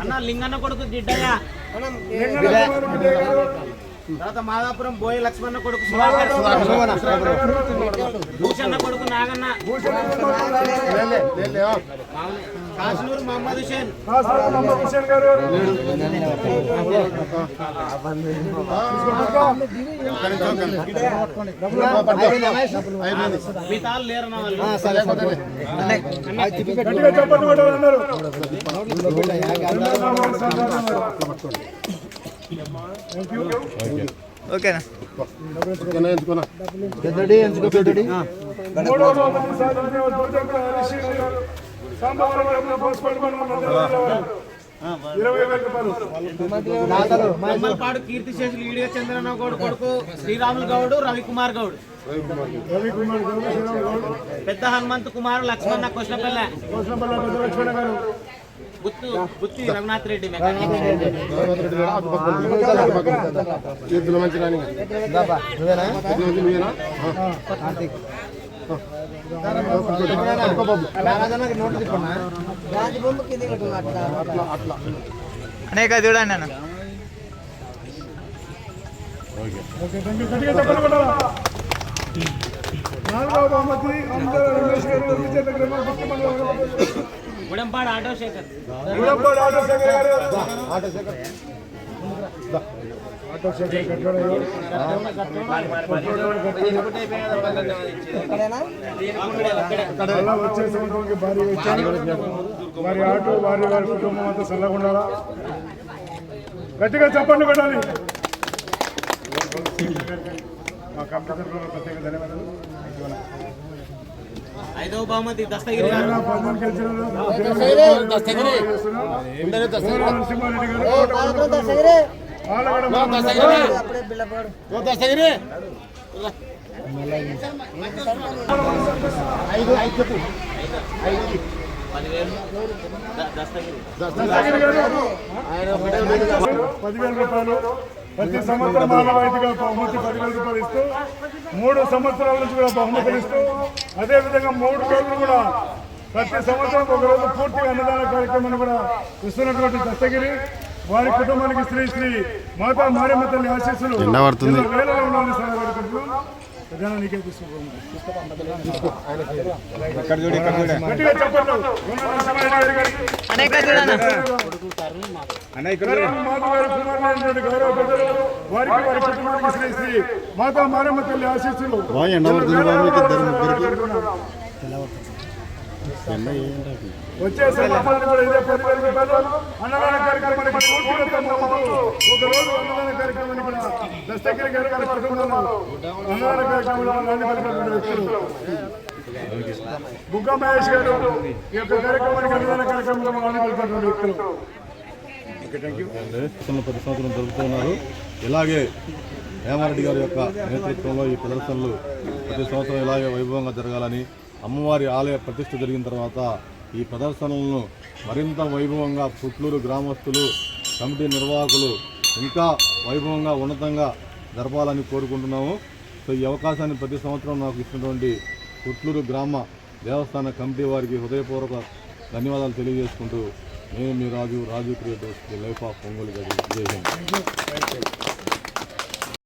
అన్న లింగన్న కొడుకు జిడ్డయ్య. తర్వాత మాదాపురం బోయ లక్ష్మణ కొడుకు భూషణ కొడుకు నాగన్న. కాశ్నూరు మహమ్మద్ హుసేన్ మిగతాలు లేరన్న వాళ్ళు. ఓకేనా? కీర్తి శేషులు ఈడియ చంద్రన్న గౌడ్ కొడుకు శ్రీరాములు గౌడ్. రవికుమార్ గౌడ్ రవి కుమార్ గౌడ్ శ్రీరామ్ గౌడ్ పెద్ద హనుమంత్ కుమార్ లక్ష్మణ కృష్ణపల్లె రఘునాథ్ రెడ్డి మెకానిక్ చేతులు మంచి రాని అనేక చూడండి అన్న ఓకే థ్యాంక్ యూ గట్టిగా చప్పట్లు కొట్టాలా నాలుగవ బహుమతి అందరూ రమేష్ గారు విజేత గ్రామం గుత్తి మండలం గుడెంపాడు ఆటో శేఖర్. గుడంపాడు ఆటో శేఖర్ గారు ఆటో శేఖర్. కట్టడం గారు. అలా వచ్చే సంవత్సరానికి భారీ వారి ఆటో వారి వారి కుటుంబం అంతా గట్టిగా చెప్పండి కొట్టాలి మా కంప్యూటర్ ప్రత్యేక ధన్యవాదాలు. ఐదవ బహుమతి దస్తగిరి దస్తగిరి దస్తగిరి. గారు పదివేల రూపాయలు. ప్రతి సంవత్సరం ఆనవాయితీగా బహుమతి పదివేల రూపాయలు ఇస్తూ మూడు సంవత్సరాల నుంచి కూడా బహుమతులు ఇస్తూ అదేవిధంగా మూడు రోజులు కూడా ప్రతి సంవత్సరం ఒక రోజు పూర్తిగా అన్నదాన కార్యక్రమాన్ని కూడా ఇస్తున్నటువంటి దస్తగిరి వారి కుటుంబానికి శ్రీ శ్రీ మాతా మారేమ్మ తల్లి ఆశీస్సులు ఎండబడుతుంది. ఎన్నో వేలలో ఉండాలని సలహా కోరుకుంటున్నాం. ప్రధాన నీకే తీసుకోండి అన్న ఇక్కడ మాతా మారమ్మ తల్లి ఆశీస్సులు. బాగా ఎండబడుతుంది బాబు ఇద్దరు ముగ్గురికి. వచ్చే సందర్భాన్ని కూడా ఇదే పదివేల రూపాయలు అన్నదాన కార్యక్రమానికి ఒక రోజు అన్నదాన కార్యక్రమాన్ని కూడా దస్తగిరి గారి అన్నదాన కార్యక్రమంలో వ్యక్తులు. బుగ్గ మహేష్ గారు ఈ యొక్క కార్యక్రమానికి అన్నదాన కార్యక్రమంలో వ్యక్తులు. ప్రదర్శనలు ప్రతి సంవత్సరం జరుపుతున్నారు ఇలాగే హేమారెడ్డి గారి యొక్క నేతృత్వంలో ఈ ప్రదర్శనలు ప్రతి సంవత్సరం ఇలాగే వైభవంగా జరగాలని అమ్మవారి ఆలయ ప్రతిష్ఠ జరిగిన తర్వాత ఈ ప్రదర్శనలను మరింత వైభవంగా పుట్లూరు గ్రామస్తులు కమిటీ నిర్వాహకులు ఇంకా వైభవంగా ఉన్నతంగా జరపాలని కోరుకుంటున్నాము. సో ఈ అవకాశాన్ని ప్రతి సంవత్సరం నాకు ఇచ్చినటువంటి పుట్లూరు గ్రామ దేవస్థాన కమిటీ వారికి హృదయపూర్వక ధన్యవాదాలు తెలియజేసుకుంటూ నేను మీ Raju Raju creators the life of Ongole గది జై హింద్